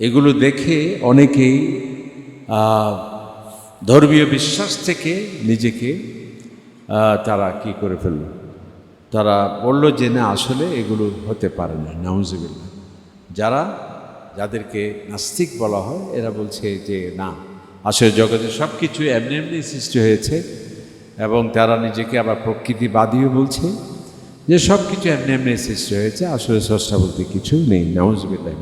এগুলো দেখে অনেকেই ধর্মীয় বিশ্বাস থেকে নিজেকে তারা কি করে ফেলল? তারা বলল যে, না, আসলে এগুলো হতে পারে না নাউজুবিল্লা যারা, যাদেরকে নাস্তিক বলা হয়, এরা বলছে যে, না, আসলে জগতে সব কিছু এমনি এমনি সৃষ্টি হয়েছে এবং তারা নিজেকে আবার প্রকৃতিবাদীও বলছে যে সব কিছু এমনি এমনি সৃষ্টি হয়েছে, আসলে স্রষ্টা বলতে কিছু নেই, নাউজুবিল্লাহ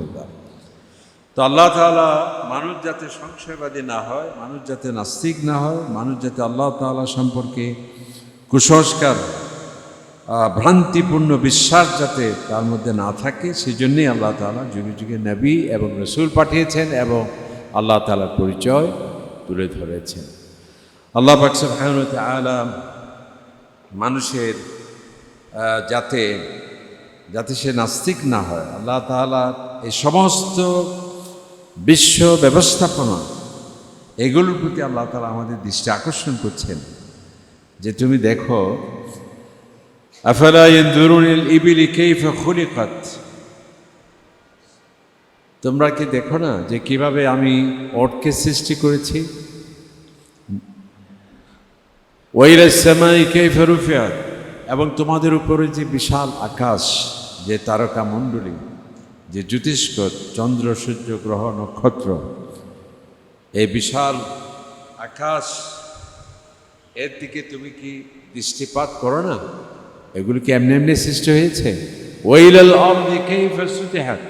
তো আল্লাহ তাআলা মানুষ যাতে সংশয়বাদী না হয়, মানুষ যাতে নাস্তিক না হয়, মানুষ যাতে আল্লাহ তাআলা সম্পর্কে কুসংস্কার ভ্রান্তিপূর্ণ বিশ্বাস যাতে তার মধ্যে না থাকে সেই জন্যই আল্লাহ তাআলা যুগে যুগে নবী এবং রসুল পাঠিয়েছেন এবং আল্লাহ তাআলার পরিচয় তুলে ধরেছেন। আল্লাহ পাক সুবহানাহু ওয়া তাআলা মানুষের যাতে যাতে সে নাস্তিক না হয়, আল্লাহ তাআলা এই সমস্ত বিশ্ব ব্যবস্থাপনা, এগুলোর প্রতি আল্লাহ তাআলা আমাদের দৃষ্টি আকর্ষণ করছেন। যে তুমি দেখো তোমরা কি দেখো না যে কীভাবে আমি ওটকে সৃষ্টি করেছি? এবং তোমাদের উপরে যে বিশাল আকাশ, যে তারকা মণ্ডলী যে জ্যোতিষ্ক চন্দ্র, সূর্য, গ্রহ, নক্ষত্র, এই বিশাল আকাশ, এর দিকে তুমি কি দৃষ্টিপাত করো না? এগুলো কি এমনি এমনি সৃষ্টি হয়েছে? ওইলাল আরদি কাইফা সুতিহাত।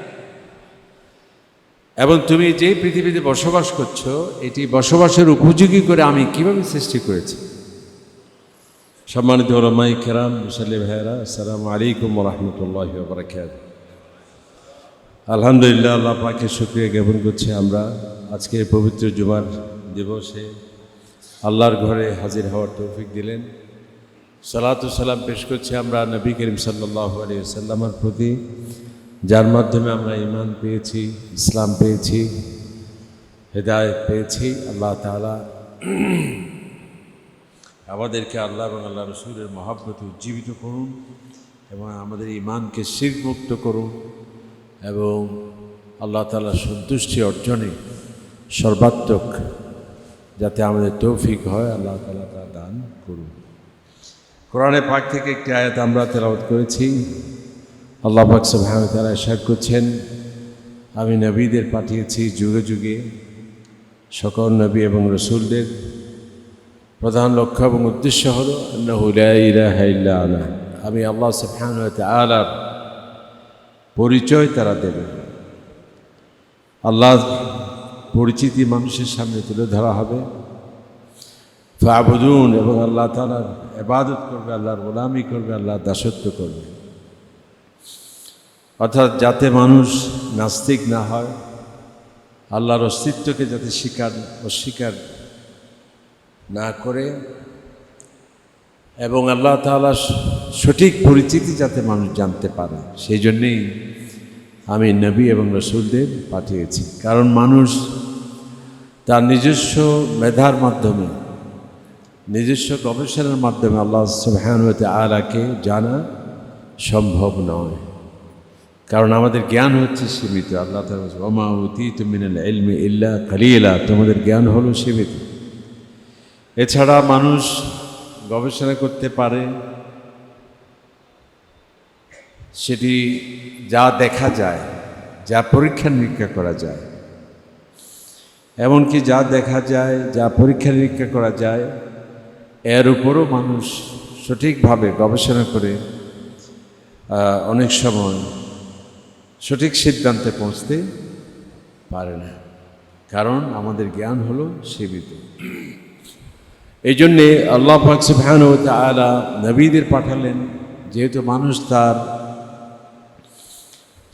এবং তুমি যে পৃথিবীতে বসবাস করছ, এটি বসবাসের উপযোগী করে আমি কীভাবে সৃষ্টি করেছি? সম্মানিত রমাই কেরাম, মুসাল্লি ভাইরা আসসালামু আলাইকুম রহমতুল্লাহ আলহামদুলিল্লাহ, আল্লাহ পাকে শুক্রিয়া জ্ঞাপন করছি আমরা। আজকে এই পবিত্র জুমার দিবসে আল্লাহর ঘরে হাজির হওয়ার তৌফিক দিলেন। সালাতু সালাম পেশ করছি আমরা নবী করিম সাল্লাহ আলী সাল্লামার প্রতি, যার মাধ্যমে আমরা ইমান পেয়েছি, ইসলাম পেয়েছি, হেদায়ত পেয়েছি। আল্লাহ তাআলা আমাদেরকে আল্লাহ এবং আল্লাহ রসুলের মহাব্বতে উজ্জীবিত করুন এবং আমাদের ইমানকে শিরমুক্ত করুন। এবং আল্লাহ তাআলার সন্তুষ্টি অর্জনে সর্বাত্মক যাতে আমাদের তৌফিক হয়, আল্লাহ তালা তা দান করুন। কোরআনে পাক থেকে একটি আয়াত আমরা তেলাওয়াত করেছি। আল্লাহ পাক সুবহানাহু তাআলা ইরশাদ করছেন, আমি নবীদের পাঠিয়েছি যুগে যুগে, সকল নবী এবং রসুলদের। প্রধান লক্ষ্য এবং উদ্দেশ্য হল আমি আল্লাহ ওয়া তাআলার পরিচয় তারা দেবে। আল্লাহ পরিচিতি মানুষের সামনে তুলে ধরা হবে। ফাবুদুন, এবং আল্লাহ তালার এবাদত করবে, আল্লাহর গোলামি করবে আল্লাহ দাসত্ব করবে। অর্থাৎ যাতে মানুষ নাস্তিক না হয়, আল্লাহর অস্তিত্বকে যাতে স্বীকার, অস্বীকার না করে এবং আল্লাহ তাআলা সঠিক পরিচিতি যাতে মানুষ জানতে পারে, সেই জন্যেই আমি নবী এবং রসুলদের পাঠিয়েছি। কারণ মানুষ তার নিজস্ব মেধার মাধ্যমে, নিজস্ব গবেষণার মাধ্যমে আল্লাহ সুবাহানুতে আলাকে জানা সম্ভব নয়। কারণ আমাদের জ্ঞান হচ্ছে সীমিত। আল্লাহ ওমা উতি তুমিনাল এলমি ইল্লা কালিলা। তোমাদের জ্ঞান হলো সীমিত। এছাড়া মানুষ গবেষণা করতে পারে, সেটি যা দেখা যায়, যা পরীক্ষা নিরীক্ষা করা যায়, এমনকি যা দেখা যায়, যা পরীক্ষা নিরীক্ষা করা যায়, এর উপরও মানুষ সঠিকভাবে গবেষণা করে অনেক সময় সঠিক সিদ্ধান্তে পৌঁছতে পারে না। কারণ আমাদের জ্ঞান হলো সীমিত। এই জন্যে আল্লাহ ওয়া তাআলা নবীদের পাঠালেন, যেহেতু মানুষ তার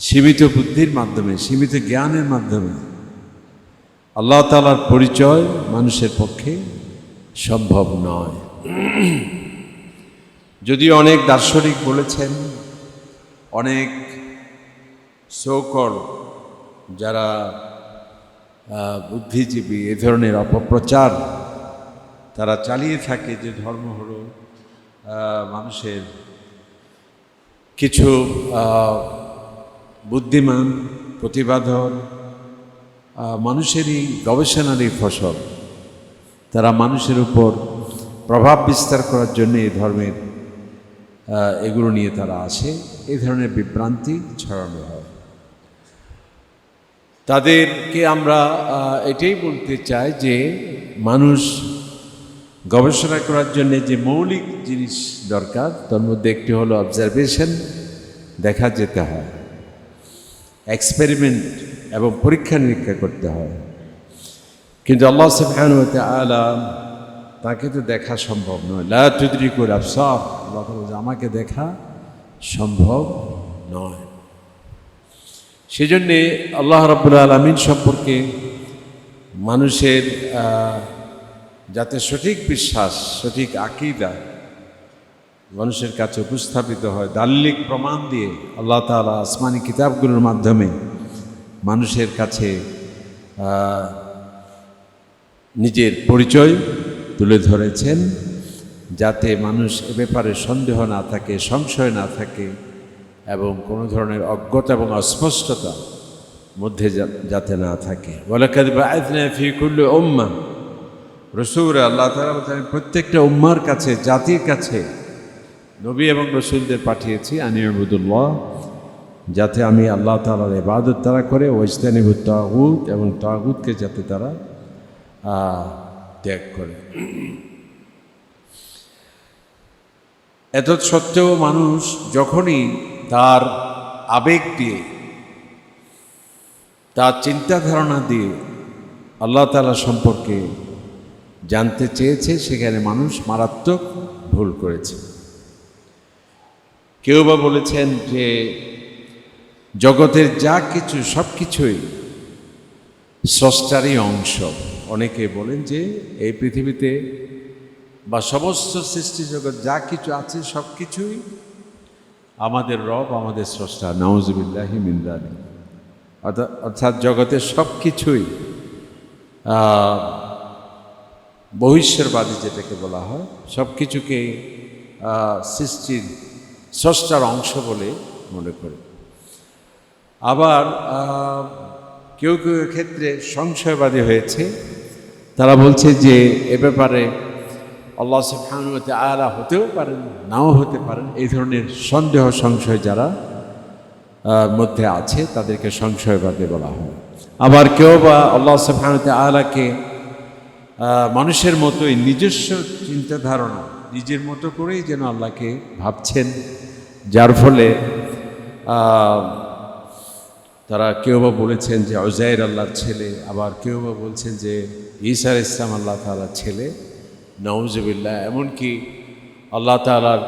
সীমিত বুদ্ধির মাধ্যমে, সীমিত জ্ঞানের মাধ্যমে আল্লাহ তালার পরিচয় মানুষের পক্ষে সম্ভব নয়। যদিও অনেক দার্শনিক বলেছেন, অনেক সৌকর যারা বুদ্ধিজীবী এ ধরনের অপপ্রচার তারা চালিয়ে থাকে যে ধর্ম হলো মানুষের কিছু বুদ্ধিমান আহ, মানুষেরই গবেষণারই ফসল। তারা মানুষের উপর প্রভাব বিস্তার করার জন্য এই ধর্মের এগুলো নিয়ে তারা আসে। এই ধরনের বিভ্রান্তি ছড়ানো হয়। তাদেরকে আমরা এটাই বলতে চাই যে মানুষ গবেষণা করার জন্য যে মৌলিক জিনিস দরকার, তার মধ্যে একটি হলো অবজারভেশন দেখা যেতে হয়। এক্সপেরিমেন্ট এবং পরীক্ষা নিরীক্ষা করতে হয়। কিন্তু আল্লাহ সুবহানাহু হতে তাআলা তাকে তো দেখা সম্ভব নয়। লা তুদরিকুল আবসার, আল্লাহ আমাকে দেখা সম্ভব নয়। সেজন্যে আল্লাহ রাব্বুল আলামিন সম্পর্কে মানুষের যাতে সঠিক বিশ্বাস, সঠিক আকিদা মানুষের কাছে উপস্থাপিত হয়। দাল্লিক প্রমাণ দিয়ে আল্লাহ তাআলা আসমানি কিতাবগুলোর মাধ্যমে মানুষের কাছে নিজের পরিচয় তুলে ধরেছেন, যাতে মানুষ এ ব্যাপারে সন্দেহ না থাকে, সংশয় না থাকে এবং কোনো ধরনের অজ্ঞতা এবং অস্পষ্টতা মধ্যে যাতে না থাকে। ওয়ালাকাদ বাআথনা ফি কুল্লি উম্মাহ রসুল আল্লাহ তাআলা বলছেন, প্রত্যেকটা উম্মার কাছে জাতির কাছে নবী এবং রসুলদের পাঠিয়েছি আনিয়াবুদুল্লাহ যাতে আমি আল্লাহ তালার ইবাদত তারা করে ওইস্তানিবুত তাগুত এবং তাগুতকে যাতে তারা ত্যাগ করে। এত সত্ত্বেও মানুষ যখনই তার আবেগ দিয়ে তার চিন্তা ধারণা দিয়ে আল্লাহ তালা সম্পর্কে জানতে চেয়েছে, সেখানে মানুষ মারাত্মক ভুল করেছে। কেউ বা বলেছেন যে, জগতের যা কিছু, সব কিছুই স্রষ্টারই অংশ। অনেকে বলেন যে, এই পৃথিবীতে বা সমস্ত সৃষ্টি জগৎ যা কিছু আছে, সব কিছুই আমাদের রব, আমাদের স্রষ্টা। নওয়াজবিল্লাহি মিন্দানি অর্থাৎ অর্থাৎ জগতের সব কিছুই আহ, বহিষ্যরবাদী যেটাকে বলা হয় সব কিছুকে সৃষ্টির স্রষ্টার অংশ বলে মনে করে। আবার কেউ কেউ ক্ষেত্রে সংশয়বাদী হয়েছে। তারা বলছে যে এ ব্যাপারে আল্লাহ সুবহানুতে আলা হতেও পারেন নাও হতে পারেন। এই ধরনের সন্দেহ সংশয় যারা মধ্যে আছে তাদেরকে সংশয়বাদী বলা হয়। আবার কেউ বা আল্লাহ সুবহানুতে আলাকে মানুষের মতোই নিজস্ব চিন্তা ধারণা নিজের মতো করেই যেন আল্লাহকে ভাবছেন। যার ফলে তারা কেউ বা বলেছেন যে অজাইর আল্লাহর ছেলে, আবার কেউ বা বলছেন যে ঈসার ইসলাম আল্লাহ তালার ছেলে। নওজবিল্লা এমনকি আল্লাহ তালার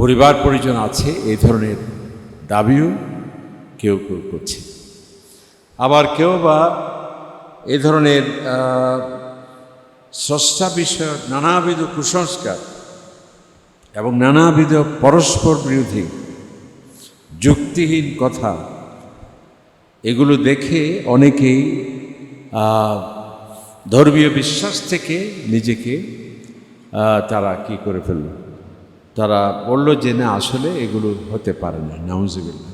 পরিবার পরিজন আছে, এই ধরনের দাবিও কেউ কেউ করছে। আবার কেউ বা এ ধরনের স্রষ্টা বিষয়ক নানাবিধ কুসংস্কার এবং নানাবিধ পরস্পর বিরোধী যুক্তিহীন কথা, এগুলো দেখে অনেকেই ধর্মীয় বিশ্বাস থেকে নিজেকে তারা কি করে ফেলল? তারা বলল যে না, আসলে এগুলো হতে পারে না নাউজুবিল্লা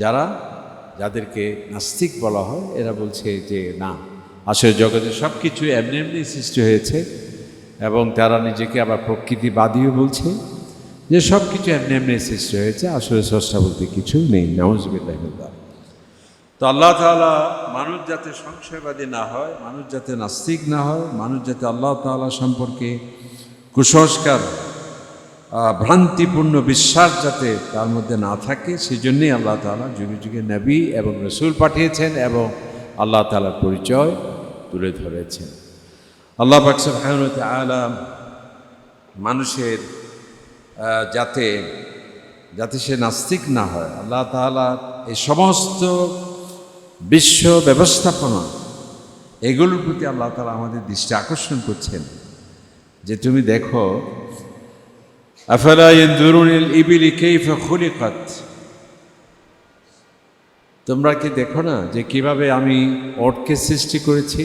যারা, যাদেরকে নাস্তিক বলা হয়, এরা বলছে যে না। আসলে জগতে সব কিছু এমনি এমনি সৃষ্টি হয়েছে এবং তারা নিজেকে আবার প্রকৃতিবাদীও বলছে যে সব কিছু এমনি এমনি সৃষ্টি হয়েছে, আসলে স্রষ্টা বলতে কিছু নেই, নাউজুবিল্লাহ তো আল্লাহ তাআলা মানুষ যাতে সংশয়বাদী না হয়, মানুষ যাতে নাস্তিক না হয়, মানুষ যাতে আল্লাহ তাআলা সম্পর্কে কুসংস্কার ভ্রান্তিপূর্ণ বিশ্বাস যাতে তার মধ্যে না থাকে সেই জন্যই আল্লাহ তাআলা যুগে যুগে নবী এবং রসুল পাঠিয়েছেন এবং আল্লাহ তাআলার পরিচয় তুলে ধরেছেন। আল্লাহ সুবহানাহু ওয়া মানুষের যাতে যাতে সে নাস্তিক না হয়, আল্লাহ তাআলা এই সমস্ত বিশ্ব ব্যবস্থাপনা, এগুলোর প্রতি আল্লাহ তালা আমাদের দৃষ্টি আকর্ষণ করছেন। যে তুমি দেখো, আফালা ইবিলি কাইফা খুলিকাত? তোমরা কি দেখো না যে কীভাবে আমি ওটকে সৃষ্টি করেছি?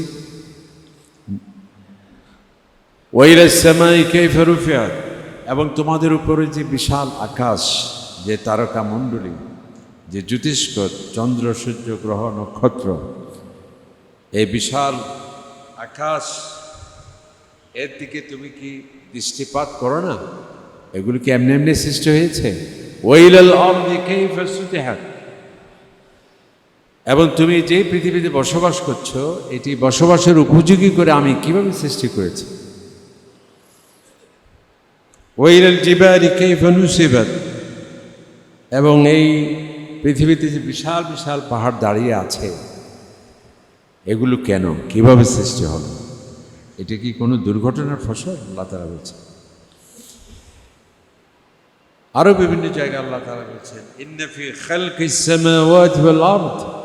এবং তোমাদের উপরে যে বিশাল আকাশ, যে তারকা মণ্ডলী, যে জ্যোতিষ্ক চন্দ্র, সূর্য, গ্রহ, নক্ষত্র, এই বিশাল আকাশ, এর দিকে তুমি কি দৃষ্টিপাত করো না? এগুলি কি এমনি এমনি সৃষ্টি হয়েছে? ওইলাল আরদি কাইফা সুতিহাত এবং তুমি যে পৃথিবীতে বসবাস করছ এটি বসবাসের উপযোগী করে আমি কীভাবে সৃষ্টি করেছি? এবং এই পৃথিবীতে যে বিশাল বিশাল পাহাড় দাঁড়িয়ে আছে এগুলো কেন? কীভাবে সৃষ্টি হলো? এটা কি কোনো দুর্ঘটনার ফসল? আল্লাহ তারা বলছে। আরও বিভিন্ন জায়গায় আল্লাহ তারা বলছেন ইন্নফি খালকিস সামাওয়াতি ওয়াল আরদ।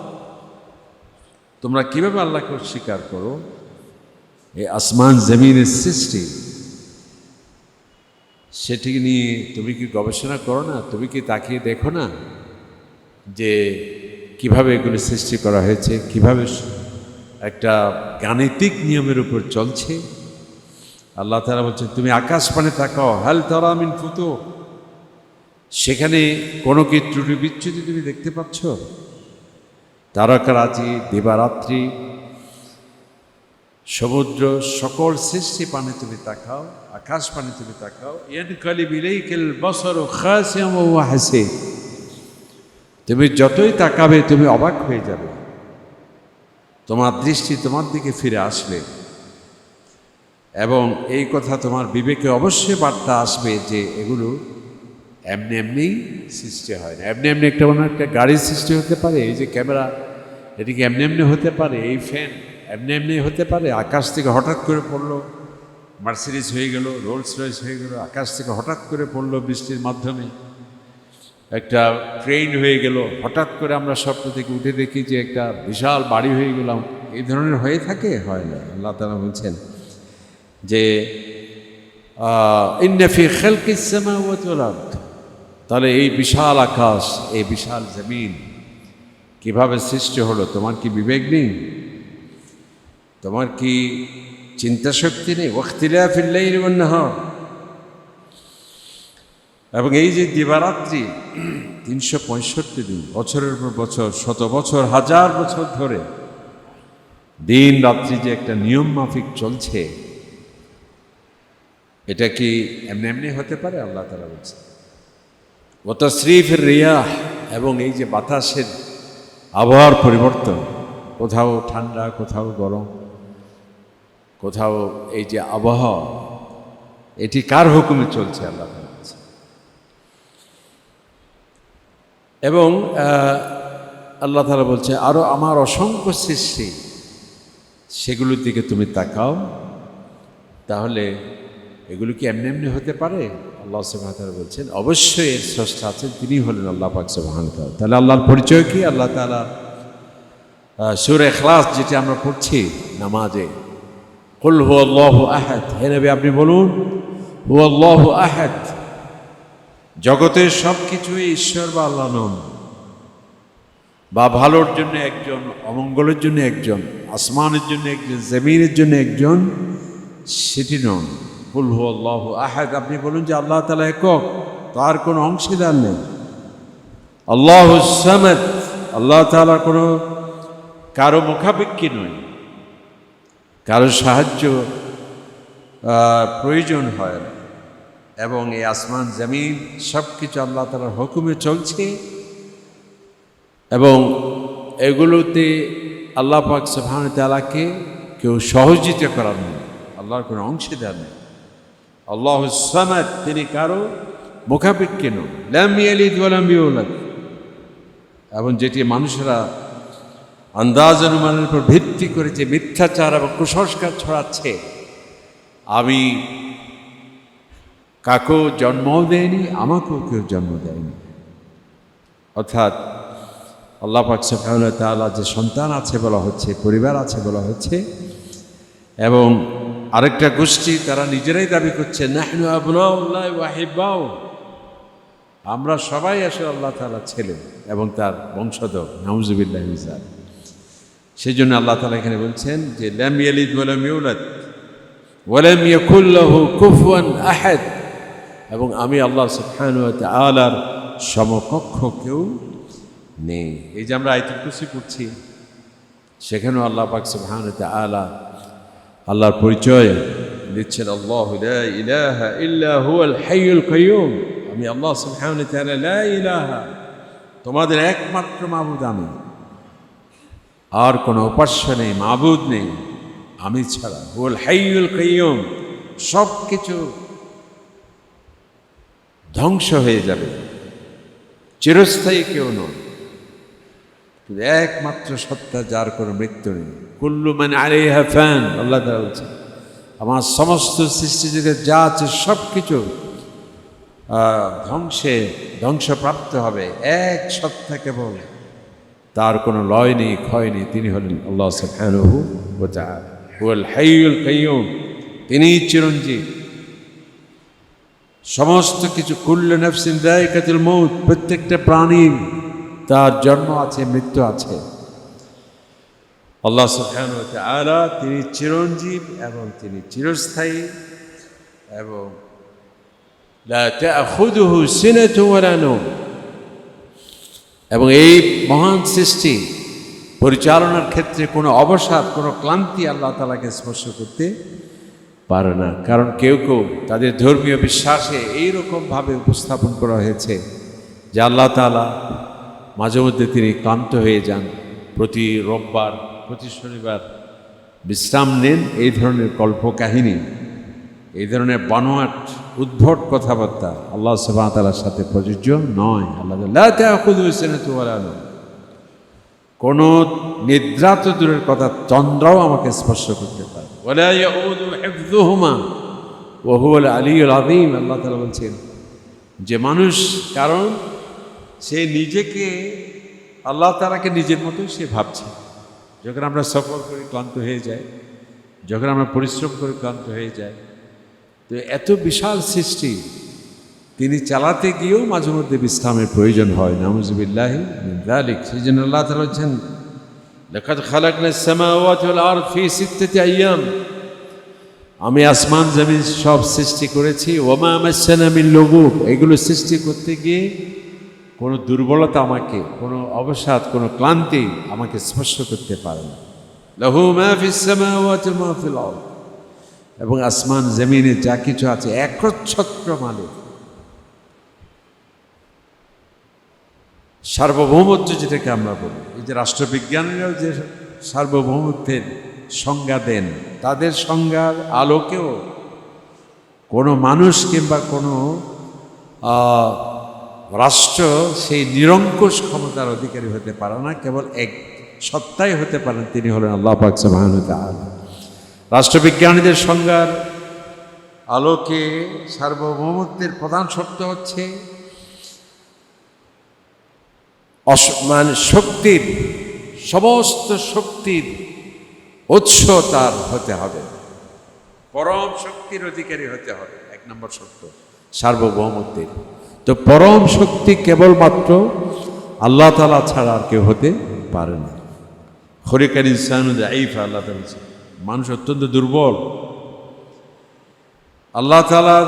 তোমরা কীভাবে আল্লাহকে স্বীকার করো? এই আসমান জমিনের সৃষ্টি। সেটি নিয়ে তুমি কি গবেষণা করো না? তুমি কি তাকিয়ে দেখো না যে কীভাবে এগুলো সৃষ্টি করা হয়েছে? কীভাবে একটা গাণিতিক নিয়মের উপর চলছে? আল্লাহ তারা বলছে তুমি আকাশ পানে তাকাও। হাল তারা মিন ফুতো। সেখানে কোনো কি ত্রুটি বিচ্ছুতি তুমি দেখতে পাচ্ছ? তারকারাজি দিবারাত্রি, সমুদ্র সকল সৃষ্টি পানে তুমি তাকাও, আকাশ পানে তুমি তাকাও হাসে। তুমি যতই তাকাবে, তুমি অবাক হয়ে যাবে। তোমার দৃষ্টি তোমার দিকে ফিরে আসবে। এবং এই কথা তোমার বিবেকে অবশ্যই বার্তা আসবে যে এগুলো এমনি এমনি সৃষ্টি হয়। না এমনি এমনি একটা মনে একটা গাড়ির সৃষ্টি হতে পারে, এই যে ক্যামেরা এটি কি এমনি এমনি হতে পারে, এই ফ্যান, এমনি এমনি হতে পারে, আকাশ থেকে হঠাৎ করে পড়ল মার্সিডিস হয়ে গেল রোলস রয়েস হয়ে গেল, আকাশ থেকে হঠাৎ করে পড়ল বৃষ্টির মাধ্যমে। একটা ট্রেন হয়ে গেল, হঠাৎ করে আমরা স্বপ্ন থেকে উঠে দেখি যে একটা বিশাল বাড়ি হয়ে গেলাম। এই ধরনের হয়ে থাকে? হয় না, আল্লাহ তালা বলছেন যে ওয়াল আরদ। তাহলে এই বিশাল আকাশ, এই বিশাল জমিন কীভাবে সৃষ্টি হলো? তোমার কি বিবেক নেই? তোমার কি চিন্তা শক্তি নেই? ফিল্লাইল ওয়ান নাহার এবং এই যে দিবারাত্রি, তিনশো পঁয়ষট্টি দিন, বছরের পর বছর, শত বছর, হাজার বছর ধরে, দিন রাত্রি যে একটা নিয়ম মাফিক চলছে, এটা কি এমনি এমনি হতে পারে? আল্লাহ তালা বলছে। ও রিয়াহ এবং এই যে বাতাসের আবহাওয়ার পরিবর্তন, কোথাও ঠান্ডা, কোথাও গরম, কোথাও এই যে আবহাওয়া, এটি কার হুকুমে চলছে আল্লাহ। এবং আল্লাহ তালা বলছে আরও আমার অসংখ্য সৃষ্টি, সেগুলোর দিকে তুমি তাকাও, তাহলে এগুলো কি এমনি এমনি হতে পারে আল্লাহ সুবাহতালা বলছেন, অবশ্যই এর স্রষ্টা আছেন, তিনি হলেন আল্লাহ পাক সুবাহান তাহলে আল্লাহর পরিচয় কি? আল্লাহ তালা সুর এখলাস যেটি আমরা পড়ছি নামাজে, কুল হু আল্লাহ আহাদ হে নবী আপনি বলুন হু আল্লাহ আহাদ জগতের সব কিছুই ঈশ্বর বা আল্লাহ নন, বা ভালোর জন্য একজন, অমঙ্গলের জন্য একজন, আসমানের জন্য একজন, জমিনের জন্য একজন, সেটি নন। কুল হু আল্লাহ আহাদ। আপনি বলুন যে আল্লাহ তালা একক তার কোনো অংশীদার নেই। আল্লাহ সামাদ, আল্লাহ তালা কোনো কারও মুখাপেক্ষী নয়। কারও সাহায্য প্রয়োজন হয় না। এবং এই আসমান, জমিন সব কিছু আল্লাহ তালার হুকুমে চলছে। এবং এগুলোতে আল্লাহ পাক সুবহান তালাকে কেউ সহযোগিতা করার নেই। আল্লাহর কোনো অংশীদার নেই। আল্লাহ সামাদ, তিনি কারও মুখাপেক্ষী নন এবং যেটি মানুষেরা আন্দাজ অনুমানের উপর ভিত্তি করে যে মিথ্যাচার এবং কুসংস্কার ছড়াচ্ছে, আমি কাকেও জন্মও দেয়নি, আমাকেও কেউ জন্ম দেয়নি। অর্থাৎ আল্লাহ পাক ওয়া তাআলা যে সন্তান আছে বলা হচ্ছে, পরিবার আছে বলা হচ্ছে এবং আরেকটা গোষ্ঠী তারা নিজেরাই দাবি করছে, নাহনু আবনাউল্লাহ আমরা সবাই আসলে আল্লাহ তালা ছেলে এবং তার বংশধর, নাউজুবিল্লাহ মিজান সেই জন্য আল্লাহ তালা এখানে বলছেন যে, লাম ইয়ালিদ ওয়ালাম ইউলাদ ওয়ালাম ইয়াকুল লাহু কুফুয়ান আহাদ। এবং আমি আল্লাহ সুবহানাহু ওয়া তাআলার সমকক্ষ কেউ নেই। এই যে আমরা আয়াতুল কুরসি পড়ছি, সেখানেও আল্লাহ পাক সুবহান আলা আল্লাহর পরিচয়। দিচ্ছেন আল্লাহ আমি আল্লাহ লা তোমাদের একমাত্র মাবুদ আমি। আর কোনো উপাস্য নেই, মাবুদ নেই। আমি ছাড়া হুয়াল হাইয়ুল কাইয়ুম সব কিছু ধ্বংস হয়ে যাবে। চিরস্থায়ী কেউ নয়। একমাত্র সত্তা, যার কোনো মৃত্যু নেই। কুল্লু মানে আরে ফ্যান আল্লাহ তাআলা বলছে আমার সমস্ত সৃষ্টি জগৎ যা আছে সব কিছু ধ্বংসে, ধ্বংসপ্রাপ্ত হবে, এক সত্তা কেবল। তার কোনো লয় নেই, ক্ষয় নেই, তিনি হলেন আল্লাহ সুবহানাহু ওয়া তাআলা। হুয়াল হাইয়ুল তিনিই চিরঞ্জীব। সমস্ত কিছু, কুল্ল নফসিন দায়িকাতুল মৌত প্রত্যেকটা প্রাণীর, তার জন্ম আছে, মৃত্যু আছে। আল্লাহ ওয়া তাআলা তিনি চিরঞ্জীব এবং তিনি চিরস্থায়ী এবং এবং এই মহান সৃষ্টি পরিচালনার ক্ষেত্রে কোনো অবসাদ, কোনো ক্লান্তি আল্লাহ তালাকে স্পর্শ করতে পারে না। কারণ কেউ কেউ তাদের ধর্মীয় বিশ্বাসে এইরকমভাবে উপস্থাপন করা হয়েছে যে আল্লাহ তালা মাঝে মধ্যে তিনি ক্লান্ত হয়ে যান প্রতি রোববার প্রতি শনিবার বিশ্রাম নেন, এই ধরনের কল্পকাহিনী, এই ধরনের বানোয়াট, উদ্ভট কথাবার্তা আল্লাহ সুবাহতালার সাথে প্রযোজ্য নয়। আল্লাহ কোনো নিদ্রা তো দূরের কথা, চন্দ্রাও আমাকে স্পর্শ করতে পারে। হুয়াল আলিয়ুল আযীম। আল্লাহ তাআলা বলছেন, যে মানুষ, কারণ সে নিজেকে, আল্লাহ তাআলাকে নিজের মতো সে ভাবছে। যখন আমরা সফর করি, ক্লান্ত হয়ে যায় যখন আমরা পরিশ্রম করে, ক্লান্ত হয়ে যায় তো এত বিশাল সৃষ্টি। তিনি চালাতে গিয়েও মাঝে মধ্যে বিশ্রামের প্রয়োজন হয়। নামুজবিল্লাহি সেই জন্য আল্লাহ তালা বলছেন লেখাত খালাকনা আরদ ফি সিত্তাতি আইয়াম। আমি আসমান, জমিন সব সৃষ্টি করেছি। ওমা মাসানা মিন লুগুব। এগুলো সৃষ্টি করতে গিয়ে কোনো দুর্বলতা আমাকে কোনো অবসাদ কোনো ক্লান্তি আমাকে স্পর্শ করতে পারে না। লাহু মা ফিস সামাওয়াতি ওয়া মা ফিল আরদ। এবং আসমান জমিনে যা কিছু আছে একচ্ছত্র মালিক। সার্বভৌমত্ব যেটাকে আমরা বলি এই যে রাষ্ট্রবিজ্ঞানীরাও যে সার্বভৌমত্বের সংজ্ঞা দেন তাদের সংজ্ঞার আলোকেও কোনো মানুষ কিংবা কোনো রাষ্ট্র সেই নিরঙ্কুশ ক্ষমতার অধিকারী হতে পারে না, কেবল এক সত্তাই হতে পারেন তিনি হলেন আল্লাহ পাক রাষ্ট্রবিজ্ঞানীদের সংজ্ঞার আলোকে সার্বভৌমত্বের প্রধান শর্ত হচ্ছে মানে শক্তির, সমস্ত শক্তির উৎস তার হতে হবে। পরম শক্তির অধিকারী হতে হবে, এক নম্বর শর্ত, সার্বভৌমত্বের। তো পরম শক্তি কেবলমাত্র আল্লাহ তালা ছাড়া আর কেউ হতে পারে না। হরিকার ইনসান আল্লাহ তালা মানুষ অত্যন্ত দুর্বল। আল্লাহ তালার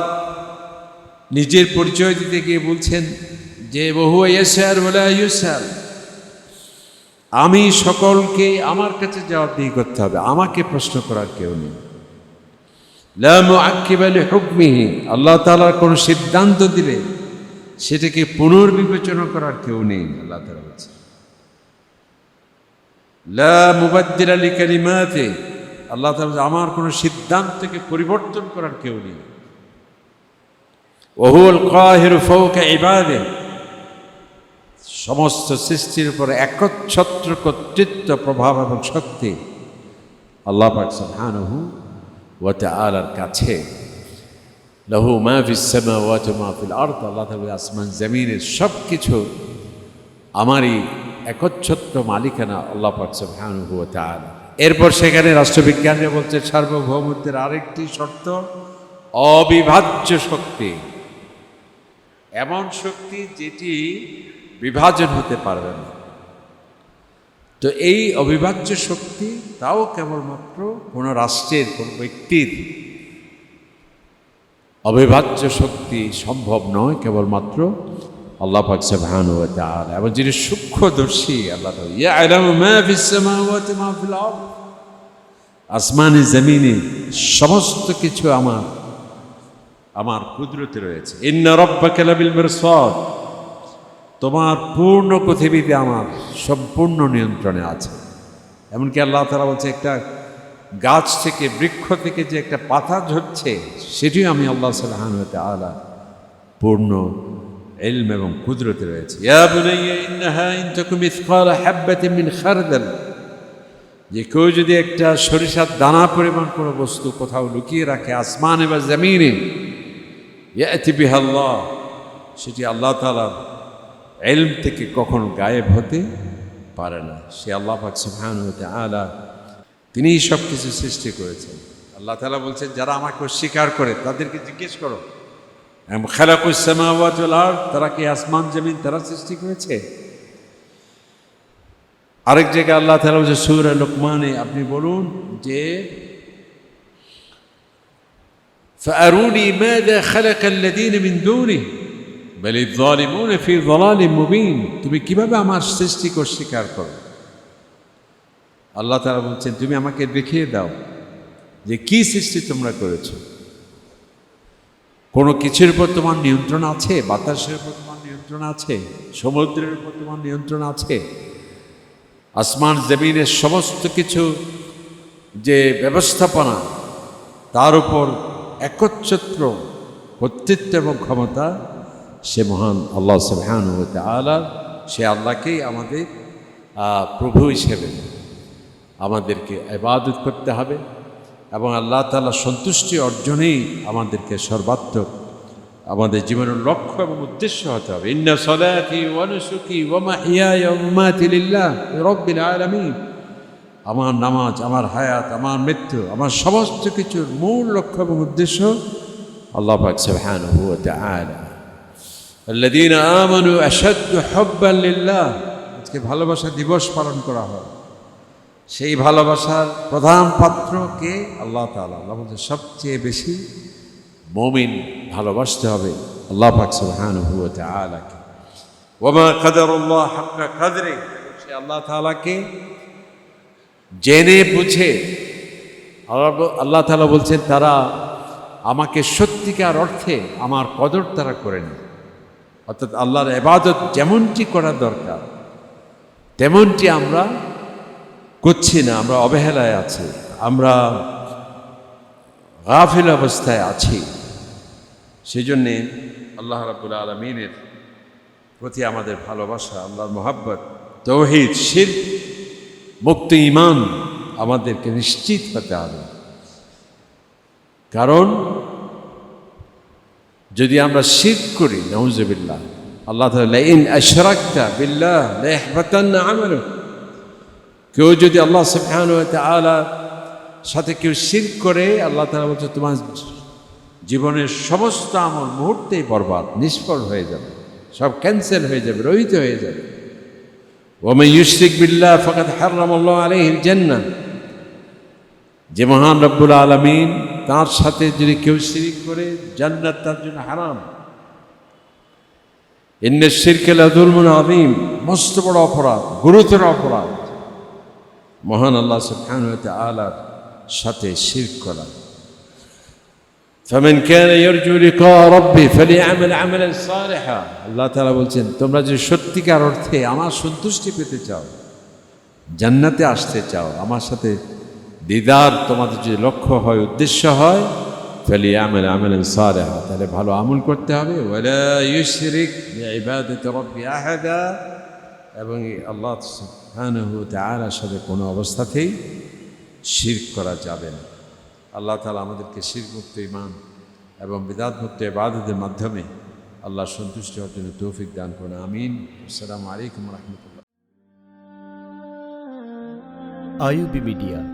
নিজের পরিচয় দিতে গিয়ে বলছেন যে বহু ইয়েসার বলে ইউসার, আমি সকলকে আমার কাছে জবাবদিহি করতে হবে, আমাকে প্রশ্ন করার কেউ নেই। আল্লাহ তালার কোনো সিদ্ধান্ত দিলে সেটাকে পুনর্বিবেচনা করার কেউ নেই, আল্লাহ তালা বলছে লা মুবাদ্দিল আলী কালিমাতে আল্লাহ তালা আমার কোনো সিদ্ধান্তকে পরিবর্তন করার কেউ নেই। ওহুল কাহির ফৌকা ইবাদে সমস্ত সৃষ্টির উপর একচ্ছত্র কর্তৃত্ব, প্রভাব এবং শক্তি আল্লাহ পাক সুবহানাহু ওয়া তাআলার কাছে লহু মা ফিস সামাওয়াতি ওয়া মা ফিল আরদ আল্লাহ তাআলা আসমান, জমিনের সব কিছু আমারই একচ্ছত্র মালিকানা আল্লাহ পাক সুবহানাহু এরপর সেখানে রাষ্ট্রবিজ্ঞানীরা বলছে, সার্বভৌমত্বের আরেকটি শর্ত, অবিভাজ্য শক্তি। এমন শক্তি যেটি বিভাজন হতে পারবে না। তো এই অবিভাজ্য শক্তি তাও কেবলমাত্র কোনো রাষ্ট্রের, কোনো ব্যক্তির অবিভাজ্য শক্তি সম্ভব নয় কেবলমাত্র আল্লাহ পাক সুবহানাহু ওয়া তাআলা। এবং যিনি সূক্ষ্মদর্শী, আল্লাহ আসমানে, জমিনে, সমস্ত কিছু আমার আমার কুদরতে রয়েছে। তোমার পূর্ণ পৃথিবীতে আমার সম্পূর্ণ নিয়ন্ত্রণে আছে। এমনকি আল্লাহ তারা বলছে, একটা গাছ থেকে, বৃক্ষ থেকে যে একটা পাতা ঝরছে, সেটিও আমি আল্লাহ সাল্লাহান আলা পূর্ণ এলম এবং কুদরতে রয়েছে। যে কেউ যদি একটা সরিষার দানা পরিমাণ কোনো বস্তু কোথাও লুকিয়ে রাখে, আসমানে বা জমিনে বিহাল্লাহ সেটি আল্লাহ তালার এলম থেকে কখনো গায়েব হতে পারে না। সে আল্লাহ পাক সুবহান হতে আলা তিনিই সব কিছু সৃষ্টি করেছেন আল্লাহ তালা বলছেন যারা আমাকে অস্বীকার করে তাদেরকে জিজ্ঞেস করো খেলাকুসামাওয়াত তারা কি আসমান জমিন তারা সৃষ্টি করেছে আরেক জায়গায় আল্লাহ তালা বলছে সুর লোকমানে আপনি বলুন যে فأروني ماذا خلق الذين من دونه بل الظالمون في ضلال مبين তুমি কিভাবে আমার সৃষ্টিকে অস্বীকার করো আল্লাহ তারা বলছেন, তুমি আমাকে দেখিয়ে দাও যে কি সৃষ্টি তোমরা করেছ। কোনো কিছুর উপর তোমার নিয়ন্ত্রণ আছে? বাতাসের উপর তোমার নিয়ন্ত্রণ আছে? সমুদ্রের উপর তোমার নিয়ন্ত্রণ আছে? আসমান, জমিনের সমস্ত কিছু যে ব্যবস্থাপনা, তার উপর একচ্ছত্র কর্তৃত্ব এবং ক্ষমতা, সে মহান আল্লাহ সুবহান আলা সে আল্লাহকেই আমাদের প্রভু হিসেবে আমাদেরকে ইবাদত করতে হবে এবং আল্লাহ তাআলা সন্তুষ্টি অর্জনেই আমাদেরকে সর্বাত্মক আমাদের জীবনের লক্ষ্য এবং উদ্দেশ্য হতে হবে ইন্না সলাতি ওয়া নুসুকি ওয়া মাহিয়ায়া ওয়া মামাতি লিল্লাহ রাব্বিল আলামিন আমার নামাজ আমার হায়াত আমার মৃত্যু আমার সমস্ত কিছুর মূল লক্ষ্য এবং উদ্দেশ্য আল্লাহ পাক সুবহানাহু ওয়া তাআলা الذين آمنوا أشد حبا لله আজকে ভালোবাসা দিবস পালন করা হয় সেই ভালোবাসার প্রধান পাত্র কে? আল্লাহ তাআলা। আল্লাহ সবচেয়ে বেশি মমিন ভালোবাসতে হবে আল্লাহ পাক সুবহানাহু ওয়া তাআলাকে। ওমা কাদারুল্লাহ হাক্কা কাদরে। সে আল্লাহ তাআলাকে জেনে বুঝে আল্লাহ আল্লাহ তাআলা বলছেন, তারা আমাকে সত্যিকার অর্থে আমার কদর তারা করেন অর্থাৎ আল্লাহর এবাদত যেমনটি করা দরকার, তেমনটি আমরা করছি না, আমরা অবহেলায় আছি, আমরা গাফিল অবস্থায় আছি। সেই জন্যে আল্লাহ রাবুল আলমিনের প্রতি আমাদের ভালোবাসা, আল্লাহর মোহাব্বত, তৌহিদ, শির, মুক্ত ইমান আমাদেরকে নিশ্চিত হতে হবে। কারণ যদি আমরা শির করি নৌজবিল্লাহ আল্লাহ তাআলা ইন আশরাকতা বিল্লাহ আমালুক। কেউ যদি আল্লাহ ওয়া তাআলা সাথে কেউ শির করে, আল্লাহ তাআলা বলছে, তোমার জীবনের সমস্ত আমল মুহূর্তেই বরবাদ, নিষ্ফল হয়ে যাবে, সব ক্যান্সেল হয়ে যাবে, রহিত হয়ে যাবে। ওমে ইউশরিক বিল্লাহ ফকাত হারামাল্লাহ আলাইহিল জান্নাহ। যে মহান রব্বুল আলমিন, তার সাথে যদি কেউ শিরিক করে, জান্নাত তার জন্য হারাম। ইন্নের শিরকেল আদুলমুন আদিম মস্ত বড় অপরাধ, গুরুতর অপরাধ। মহান আল্লাহ সুবহানাহু ওয়া তাআলার সাথে শিরক করা فمن كان يرجو لقاء ربه فليعمل عملا صالحا আল্লাহ তাআলা বলছেন তোমরা যদি সত্যিকার অর্থে আমার সন্তুষ্টি পেতে চাও জান্নাতে আসতে চাও আমার সাথে দিদার তোমাদের যদি লক্ষ্য হয় উদ্দেশ্য হয় ফেলি আমল আমল সালেহ তাহলে ভালো আমল করতে হবে ওয়ালা ইউশরিক বিইবাদাতি রাব্বি আহাদা এবং এই আল্লাহ সুবহানাহু ওয়া তাআলার সাথে কোনো অবস্থাতেই শির করা যাবে না। আল্লাহ তালা আমাদেরকে শির মুক্ত ইমান এবং বিদাত মুক্ত ইবাদতের মাধ্যমে আল্লাহ সন্তুষ্টি জন্য তৌফিক দান করুন। আমিন। আসসালামু আলাইকুম রহমতুল্লাহ। IUB media